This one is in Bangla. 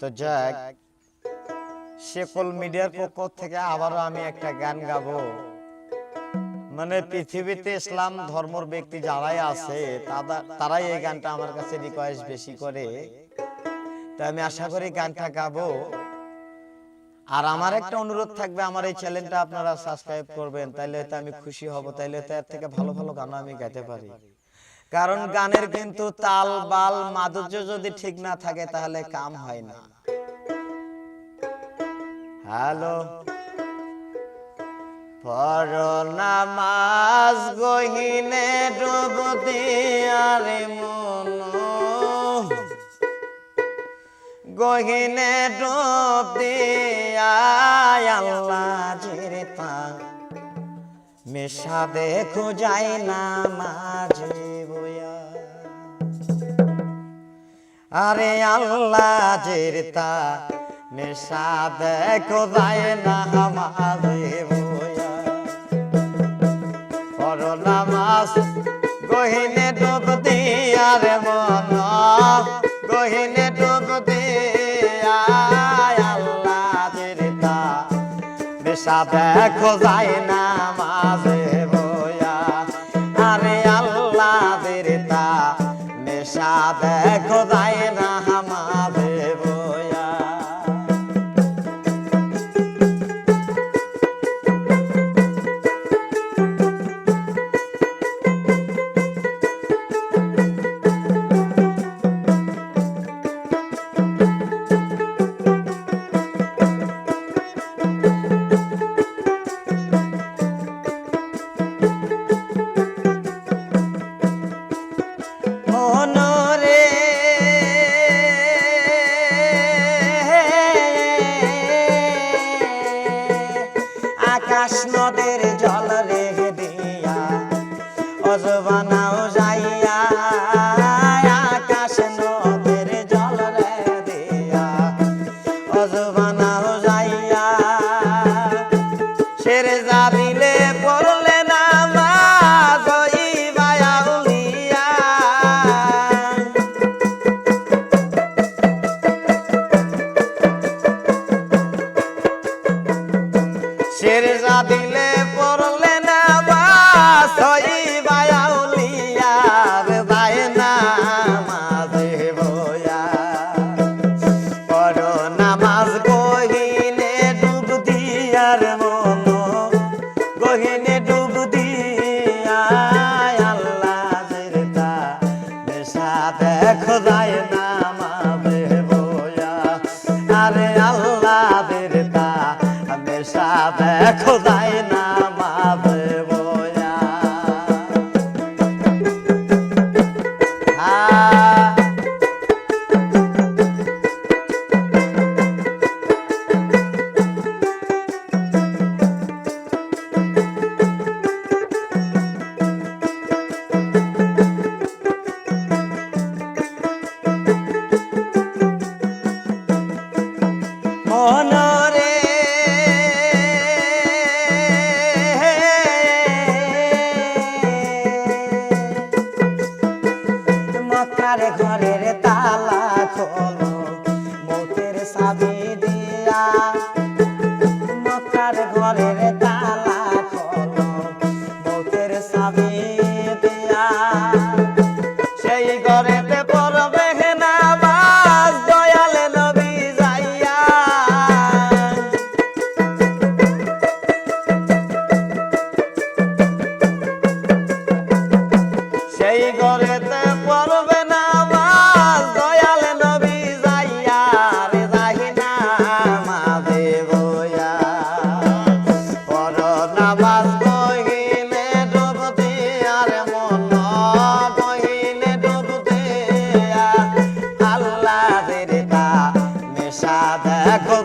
তো যাক, শেকল মিডিয়ার পক্ষ থেকে আবারও আমি একটা গান গাবো। মানে পৃথিবীতে ইসলাম ধর্মর ব্যক্তি যারাই আছে তারাই এই গানটা আমার কাছে রিকোয়েস্ট বেশি করে। তো আমি আশা করি গানটা গাবো। আর আমার একটা অনুরোধ থাকবে, আমার এই চ্যানেলটা আপনারা সাবস্ক্রাইব করবেন, তাইলে তো আমি খুশি হব, তাইলে তো এর থেকে ভালো ভালো গান আমি গাইতে পারি। কারণ গানের কিন্তু তাল বাল মাধুর্য যদি ঠিক না থাকে তাহলে কাম হয় না। হ্যালো। পর নামাজ গহিনে ডুব দিয়ারে মন গহিনে ডুব দিয়ায় আল্লাহ মেশা দেখো যায় না মাঝে আরে আল্লাহ জেরতা মেশা দেখো যায় না মাঝে বয়া পর নামাজ গহিনে ডুব দিয়ার মন, গহিনে ডুব দিয়া আল্লাহ জেরতা বেশা দেখো যায় না মাঝে অজবানাও যাইয়া আকাশ নদের জল রে দিয়া। অজবানাও যাইয়া ছেড়ে যাবিলে বায়াউলিয়া মনরে মক্কার ঘরের তালা খোলো, মতের সাবি দিয়া। মক্কার ঘরের তালা খোলো, মতের সাবি দিয়া। নেশা দেখো